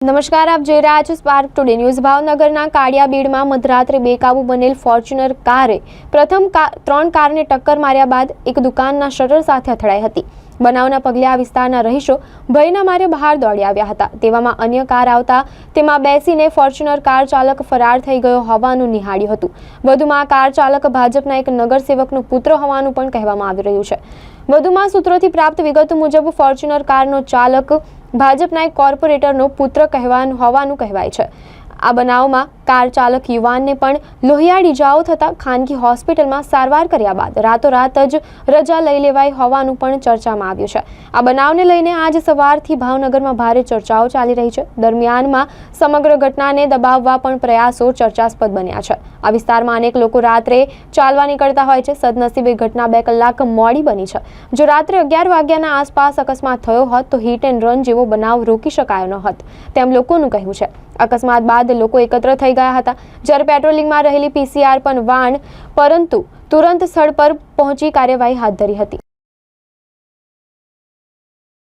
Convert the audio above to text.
નમસ્કાર, આપ જોઈ રહ્યા છો સ્પાર્ક ટુડે ન્યૂઝ ભાવનગરના કાળિયાબીડમાં મધરાત્રે બેકાબુ બનેલ ફોર્ચ્યુનર કારે પ્રથમ ત્રણ કારને ટક્કર માર્યા બાદ એક દુકાનના શટર સાથે અથડાઈ હતી. બનાવના પગલે આ વિસ્તારના રહીશો ભયના મારે બહાર દોડી આવ્યા હતા. તેવામાં અન્ય કાર આવતા તેમાં બેસીને ફોર્ચ્યુનર કાર ચાલક ફરાર થઈ ગયો હોવાનું નિહાળ્યું હતું. વધુમાં કાર ચાલક ભાજપના એક નગરસેવકનો પુત્ર હોવાનું પણ કહેવામાં આવી રહ્યું છે. વધુમાં સૂત્રોથી પ્રાપ્ત વિગતો મુજબ ફોર્ચ્યુનર કારનો ચાલક ભાજપના એક કોર્પોરેટરનો પુત્ર કહેવાનું હોવાનું કહેવાય છે. આ બનાવમાં કાર ચાલક યુવાનને પણ લોહિયાળ ઇજાઓ થતાં ખાનગી હોસ્પિટલમાં સારવાર કર્યા બાદ રાતોરાત જ રજા લઈ લેવાઈ હોવાનું પણ ચર્ચામાં આવ્યું છે. આ બનાવને લઈને આજ સવારથી ભાવનગરમાં ભારે ચર્ચાઓ ચાલી રહી છે. દરમિયાનમાં સમગ્ર ઘટનાને દબાવવા પણ પ્રયાસો ચર્ચાસ્પદ બન્યા છે. આ વિસ્તારમાં અનેક લોકો રાત્રે ચાલવા નીકળતા હોય છે. સદનસીબે ઘટના બે કલાક મોડી બની છે. જો રાત્રે અગિયાર વાગ્યાના આસપાસ અકસ્માત થયો હોત તો હિટ એન્ડ રન જેવો બનાવ રોકી શકાયો ન હોત. તેમ લોકોનું કહેવું છે. અકસ્માત બાદ લોકો એકત્ર થઈ ગયા હતા. જ્યારે પેટ્રોલિંગમાં રહેલી પીસીઆર પણ વાણ, પરંતુ તુરંત સ્થળ પર પહોંચી કાર્યવાહી હાથ ધરી હતી.